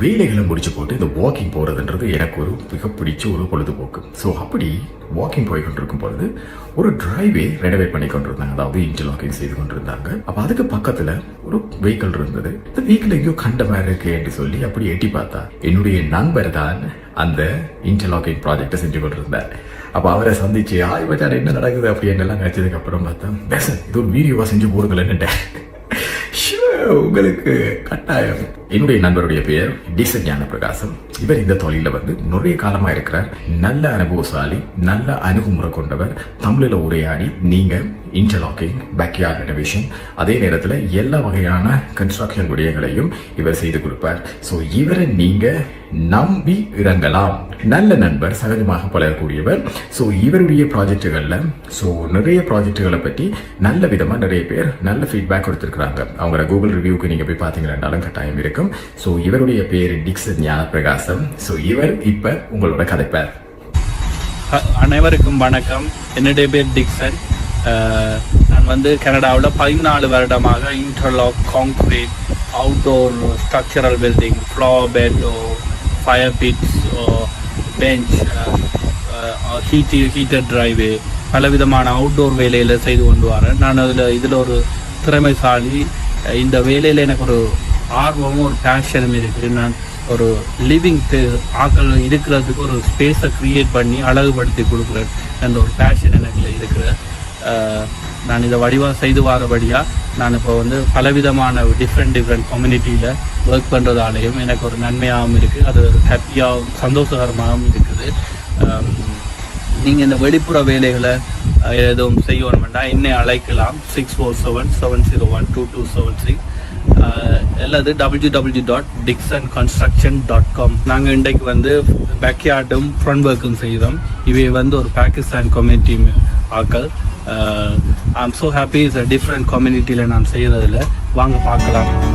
வேலைகளை முடிச்சு போட்டு இந்த வாக்கிங் போகிறதுன்றது எனக்கு ஒரு மிக பிடிச்ச ஒரு பொழுதுபோக்கு. ஸோ அப்படி வாக்கிங் போய் கொண்டிருக்கும் பொழுது ஒரு டிரைவே ரெனோவேட் பண்ணி கொண்டிருந்தாங்க. அதாவது இன்டர்லாக்கிங் செய்து கொண்டிருந்தாங்க. அப்போ அதுக்கு பக்கத்தில் ஒரு வெஹிக்கிள் இருந்தது. இந்த வெஹிக்கிள் எங்கேயோ கண்ட மாதிரி இருக்கு என்று சொல்லி அப்படி எட்டி பார்த்தா என்னுடைய நண்பர் தான் அந்த இன்டர்லாக்கிங் ப்ராஜெக்டை செஞ்சு கொண்டிருந்தார். அப்போ அவரை சந்திச்சு ஆய் என்ன நடக்குது? அப்படின்னு எல்லாம் நினச்சதுக்கு அப்புறம் பார்த்தா பேச இது ஒரு வீடியோவாக செஞ்சு போடுங்களேன்னுட்டேன் Sure, உங்களுக்கு கட்டாயம். என்னுடைய நண்பருடைய பெயர் டிசன் ஞான பிரகாசம் இவர் இந்த தொழிலில் வந்து நிறைய காலமா இருக்கிறார். நல்ல அனுபவசாலி நல்ல அணுகுமுறை கொண்டவர். தமிழில் உரையாடி நீங்க இன்டர்லாக்கிங் பேக்யார்ட் ரெனோவேஷன் அதே நேரத்தில் எல்லா வகையான கன்ஸ்ட்ரக்ஷன் விடயங்களையும் இவர் செய்து கொடுப்பார். ஸோ இவரை நீங்கள் நம்பி இறங்கலாம். நல்ல நண்பர் சகஜமாக பழகக்கூடியவர். ஸோ இவருடைய ப்ராஜெக்டுகளில் ஸோ நிறைய ப்ராஜெக்டுகளை பற்றி நல்ல விதமாக நிறைய பேர் நல்ல ஃபீட்பேக் கொடுத்துருக்குறாங்க. அவங்களோட கூகுள் ரிவ்யூக்கு நீங்கள் போய் பார்த்தீங்கன்னாலும் கட்டாயம் இருக்கும். ஸோ இவருடைய பேர் டிக்சன் ஞான பிரகாசம் ஸோ இவர் இப்போ உங்களோட கதைப்பார். அனைவருக்கும் வணக்கம். என்னுடைய பேர் டிக்சன் நான் வந்து கனடாவில் பதினாலு வருடமாக interlock concrete outdoor structural building flower bed fire pits bench heat heater drive பலவிதமான அவுட்டோர் வேலையில் செய்து கொண்டு வரேன். நான் அதில் இதில் ஒரு திறமைசாலி. இந்த வேலையில் எனக்கு ஒரு ஆர்வமும் ஒரு பேஷனும் இருக்குது. நான் ஒரு லிவிங் ஆக்கள் இருக்கிறதுக்கு ஒரு ஸ்பேஸை க்ரியேட் பண்ணி அழகுபடுத்தி கொடுக்குறேன் அந்த ஒரு பேஷன் எனக்கு இருக்குது நான் இதை வடிவாக செய்து வரபடியாக நான் இப்போ வந்து பலவிதமான டிஃப்ரெண்ட் டிஃப்ரெண்ட் கம்யூனிட்டியில் ஒர்க் பண்ணுறதாலேயும் எனக்கு ஒரு நன்மையாகவும் இருக்குது அது ஹாப்பியாகவும் சந்தோஷகரமாகவும் இருக்குது. நீங்கள் இந்த வெளிப்புற வேலைகளை எதுவும் செய்யணும்னா என்னை அழைக்கலாம். Six four seven seven zero one two two seven three அல்லது W W dot Dixon construction dot com நாங்கள் இன்றைக்கு வந்து பேக்யார்டும் ஃப்ரண்ட் ஒர்க்கும் செய்தோம் இவை வந்து ஒரு பாகிஸ்தான் கம்யூனிட்டி ஆக்கள். I am so happy is a different கம்யூனிட்டியில் நான் செய்கிறதில்ல வாங்க பார்க்கலாம்.